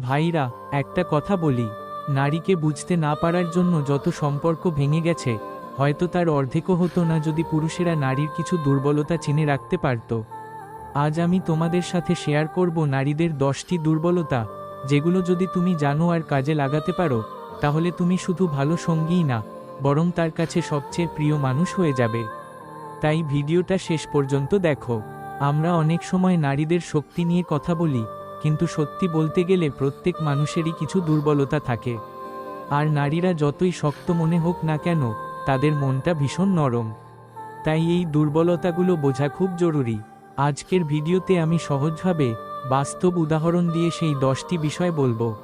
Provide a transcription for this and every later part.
ভাইরা, একটা কথা বলি, নারীকে বুঝতে না পারার জন্য যত সম্পর্ক ভেঙে গেছে, হয়তো তার অর্ধেকও হতো না যদি পুরুষেরা নারীর কিছু দুর্বলতা চিনে রাখতে পারত। আজ আমি তোমাদের সাথে শেয়ার করব নারীদের দশটি দুর্বলতা, যেগুলো যদি তুমি জানো আর কাজে লাগাতে পারো, তাহলে তুমি শুধু ভালো সঙ্গীই না, বরং তার কাছে সবচেয়ে প্রিয় মানুষ হয়ে যাবে। তাই ভিডিওটা শেষ পর্যন্ত দেখো। আমরা অনেক সময় নারীদের শক্তি নিয়ে কথা বলি কিন্তু সত্যি বলতে গেলে প্রত্যেক মানুষেরই কিছু দুর্বলতা থাকে। আর নারীরা যতই শক্ত মনে হোক না কেন, তাদের মনটা ভীষণ নরম। তাই এই দুর্বলতাগুলো বোঝা খুব জরুরি। আজকের ভিডিওতে আমি সহজভাবে বাস্তব উদাহরণ দিয়ে সেই দশটি বিষয় বলব।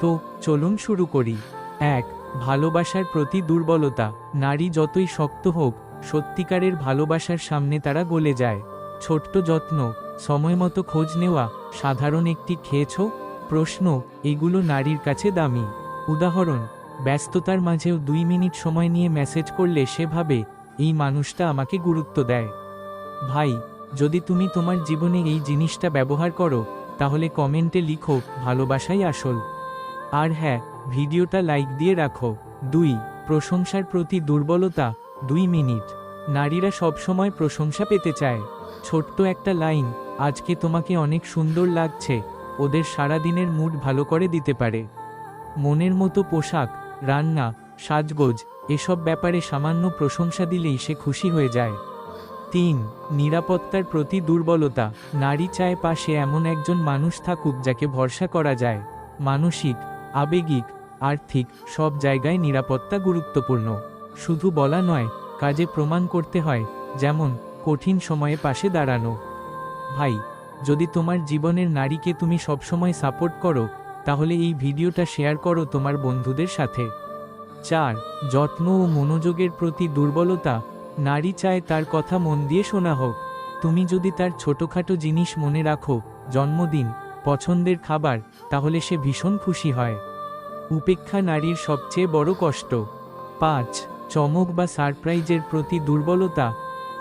তো, চলুন শুরু করি। এক, ভালোবাসার প্রতি দুর্বলতা। নারী যতই শক্ত হোক, সত্যিকারের ভালোবাসার সামনে তারা গলে যায়। ছোট্ট যত্ন। সময়মতো খোঁজ নেওয়া, সাধারণ একটি খেয়েছ? প্রশ্ন, এগুলো নারীর কাছে দামি। উদাহরণ, ব্যস্ততার মাঝেও দুই মিনিট সময় নিয়ে মেসেজ করলে সে ভাবে এই মানুষটা আমাকে গুরুত্ব দেয়। ভাই, যদি তুমি তোমার জীবনে এই জিনিসটা ব্যবহার করো, তাহলে কমেন্টে লিখো, ভালোবাসাই আসল। আর হ্যাঁ ভিডিওটা লাইক দিয়ে রাখো। দুই, প্রশংসার প্রতি দুর্বলতা, দুই মিনিট। নারীরা সবসময় প্রশংসা পেতে চায়। ছোট্ট একটা লাইন আজকে তোমাকে অনেক সুন্দর লাগছে, ওদের সারাদিনের মুড ভালো করে দিতে পারে। মনের মতো পোশাক, রান্না, সাজগোজ, এসব ব্যাপারে সামান্য প্রশংসা দিলেই সে খুশি হয়ে যায়। তিন, নিরাপত্তার প্রতি দুর্বলতা। নারী চায় পাশে এমন একজন মানুষ থাকুক যাকে ভরসা করা যায়। মানসিক, আবেগিক, আর্থিক সব জায়গায় নিরাপত্তা গুরুত্বপূর্ণ। শুধু বলা নয়, কাজে প্রমাণ করতে হয়, যেমন কঠিন সময়ে পাশে দাঁড়ানো। ভাই, যদি তোমার জীবনের নারীকে তুমি সবসময় সাপোর্ট করো, তাহলে এই ভিডিওটা শেয়ার করো তোমার বন্ধুদের সাথে। চার, যত্ন ও মনোযোগের প্রতি দুর্বলতা, নারী চায় তার কথা মন দিয়ে শোনা হোক। তুমি যদি তার ছোটোখাটো জিনিস মনে রাখো, জন্মদিন, পছন্দের খাবার, তাহলে সে ভীষণ খুশি হয়। উপেক্ষা নারীর সবচেয়ে বড় কষ্ট। পাঁচ, চমক বা সারপ্রাইজের প্রতি দুর্বলতা,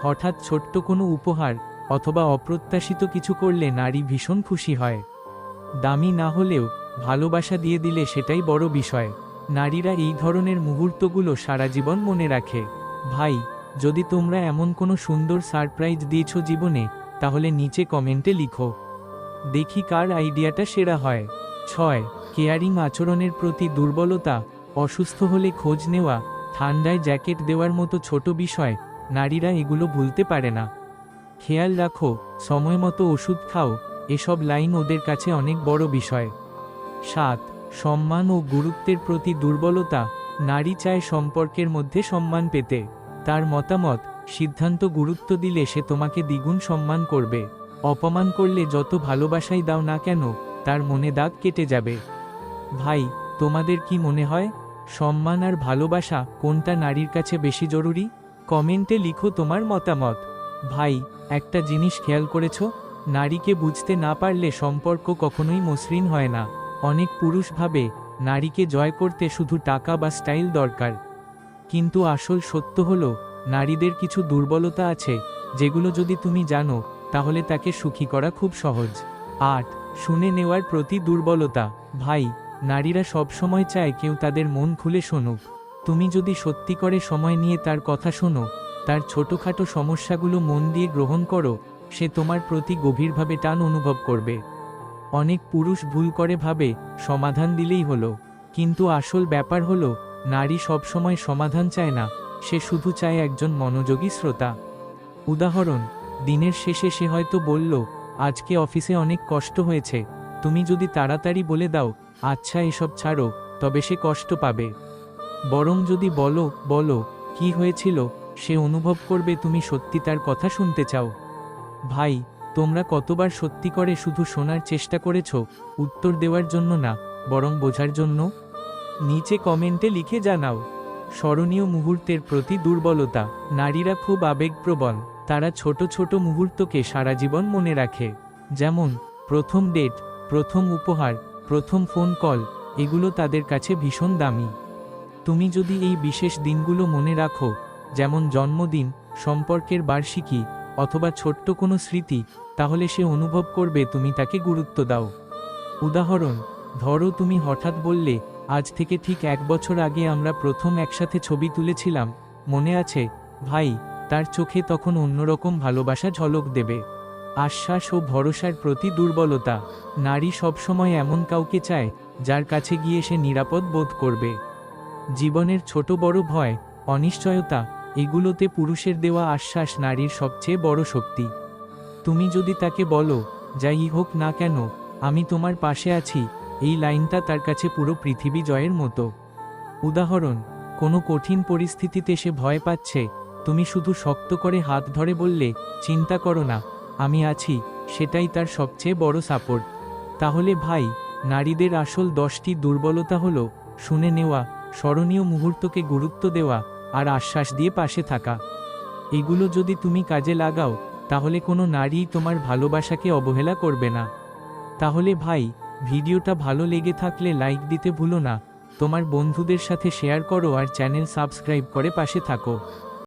হঠাৎ ছোট্ট কোনো উপহার অথবা অপ্রত্যাশিত কিছু করলে নারী ভীষণ খুশি হয়। দামি না হলেও ভালোবাসা দিয়ে দিলে সেটাই বড় বিষয়। নারীরা এই ধরনের মুহূর্তগুলো সারা জীবন মনে রাখে। ভাই, যদি তোমরা এমন কোনো সুন্দর সারপ্রাইজ দিয়েছ জীবনে, তাহলে নিচে কমেন্টে লিখো। দেখি কার আইডিয়াটা সেরা হয়। ছয়, কেয়ারিং আচরণের প্রতি দুর্বলতা, অসুস্থ হলে খোঁজ নেওয়া, ঠান্ডায় জ্যাকেট দেওয়ার মতো ছোট বিষয়, নারীরা এগুলো ভুলতে পারে না। খেয়াল রাখো, সময় মতো ওষুধ খাও, এসব লাইন ওদের কাছে অনেক বড় বিষয়। সাত, সম্মান ও গুরুত্বের প্রতি দুর্বলতা, নারী চায় সম্পর্কের মধ্যে সম্মান পেতে। তার মতামত, সিদ্ধান্ত গুরুত্ব দিলে সে তোমাকে দ্বিগুণ সম্মান করবে। অপমান করলে যত ভালোবাসাই দাও না কেন, তার মনে দাগ কেটে যাবে। ভাই, তোমাদের কি মনে হয়? সম্মান আর ভালোবাসা কোনটা নারীর কাছে বেশি জরুরি? কমেন্টে লিখো তোমার মতামত। ভাই, একটা জিনিস খেয়াল করেছ, নারীকে বুঝতে না পারলে সম্পর্ক কখনোই মসৃণ হয় না। অনেক পুরুষ ভাবে, নারীকে জয় করতে শুধু টাকা বা স্টাইল দরকার। কিন্তু আসল সত্য হলো, নারীদের কিছু দুর্বলতা আছে, যেগুলো যদি তুমি জানো, তাহলে তাকে সুখী করা খুব সহজ। আট, শুনে নেওয়ার প্রতি দুর্বলতা। ভাই, নারীরা সবসময় চায় কেউ তাদের মন খুলে শোনুক। তুমি যদি সত্যি করে সময় নিয়ে তার কথা শোনো তার ছোটোখাটো সমস্যাগুলো মন দিয়ে গ্রহণ করো, সে তোমার প্রতি গভীরভাবে টান অনুভব করবে। অনেক পুরুষ ভুল করে ভাবে, সমাধান দিলেই হলো। কিন্তু আসল ব্যাপার হলো, নারী সবসময় সমাধান চায় না, সে শুধু চায় একজন মনোযোগী শ্রোতা। উদাহরণ, দিনের শেষে সে হয়তো বলল, আজকে অফিসে অনেক কষ্ট হয়েছে, তুমি যদি তাড়াতাড়ি বলে দাও আচ্ছা এসব ছাড়ো, তবে সে কষ্ট পাবে। বরং যদি বলো বলো, কি হয়েছিল? সে অনুভব করবে তুমি সত্যি তার কথা শুনতে চাও। ভাই, তোমরা কতবার সত্যি করে শুধু শোনার চেষ্টা করেছ, উত্তর দেওয়ার জন্য না, বরং বোঝার জন্য? নিচে কমেন্টে লিখে জানাও। স্মরণীয় মুহূর্তের প্রতি দুর্বলতা, নারীরা খুব আবেগপ্রবণ, তারা ছোট ছোট মুহূর্তকে সারা জীবন মনে রাখে। যেমন, প্রথম ডেট, প্রথম উপহার, প্রথম ফোন কল, এগুলো তাদের কাছে ভীষণ দামি। তুমি যদি এই বিশেষ দিনগুলো মনে রাখো যেমন জন্মদিন, সম্পর্কের বার্ষিকী, অথবা ছোট্ট কোনো স্মৃতি, তাহলে সে অনুভব করবে তুমি তাকে গুরুত্ব দাও। উদাহরণ, ধরো তুমি হঠাৎ বললে, আজ থেকে ঠিক এক বছর আগে আমরা প্রথম একসাথে ছবি তুলেছিলাম। মনে আছে, ভাই, তার চোখে তখন অন্যরকম ভালোবাসা ঝলক দেবে। আশ্বাস ও ভরসার প্রতি দুর্বলতা, নারী সবসময় এমন কাউকে চায়, যার কাছে গিয়ে সে নিরাপদ বোধ করবে। জীবনের ছোট বড় ভয়, অনিশ্চয়তা এগুলোতে পুরুষের দেওয়া আশ্বাস নারীর সবচেয়ে বড় শক্তি। তুমি যদি তাকে বলো, যাই হোক না কেন, আমি তোমার পাশে আছি, এই লাইনটা তার কাছে পুরো পৃথিবী জয়ের মতো। উদাহরণ, কোনো কঠিন পরিস্থিতিতে সে ভয় পাচ্ছে, তুমি শুধু শক্ত করে হাত ধরে বললে, চিন্তা করো না, আমি আছি, সেটাই তার সবচেয়ে বড় সাপোর্ট। তাহলে ভাই, নারীদের আসল দশটি দুর্বলতা হলো, শুনে নেওয়া, স্মরণীয় মুহূর্তকে গুরুত্ব দেওয়া আর আশ্বাস দিয়ে পাশে থাকা। এগুলো যদি তুমি কাজে লাগাও, তাহলে কোনো নারী তোমার ভালোবাসাকে অবহেলা করবে না। তাহলে ভাই, ভিডিওটা ভালো লেগে থাকলে লাইক দিতে ভুলো না। তোমার বন্ধুদের সাথে শেয়ার করো আর চ্যানেল সাবস্ক্রাইব করে পাশে থাকো।